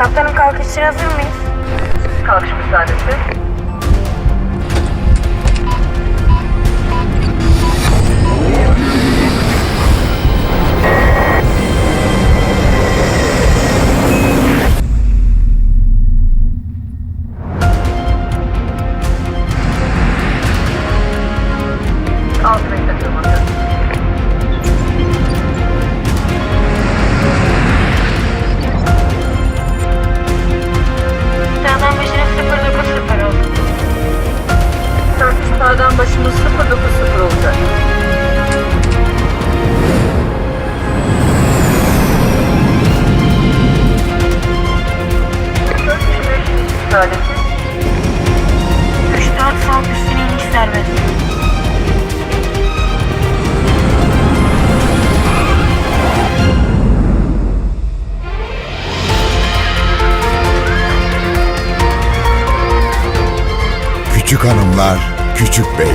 Kaptanım kalkışına hazır mıyız? Kalkış müsaadesi. 5 istikaleti. 3-4 salt üstüne iniş serbest. Küçük hanımlar, küçük beyler.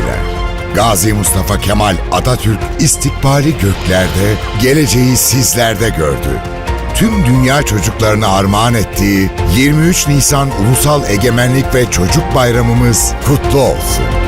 Gazi Mustafa Kemal Atatürk istikbali göklerde, geleceği sizlerde gördü. Tüm dünya çocuklarına armağan ettiği 23 Nisan Ulusal Egemenlik ve Çocuk Bayramımız kutlu olsun.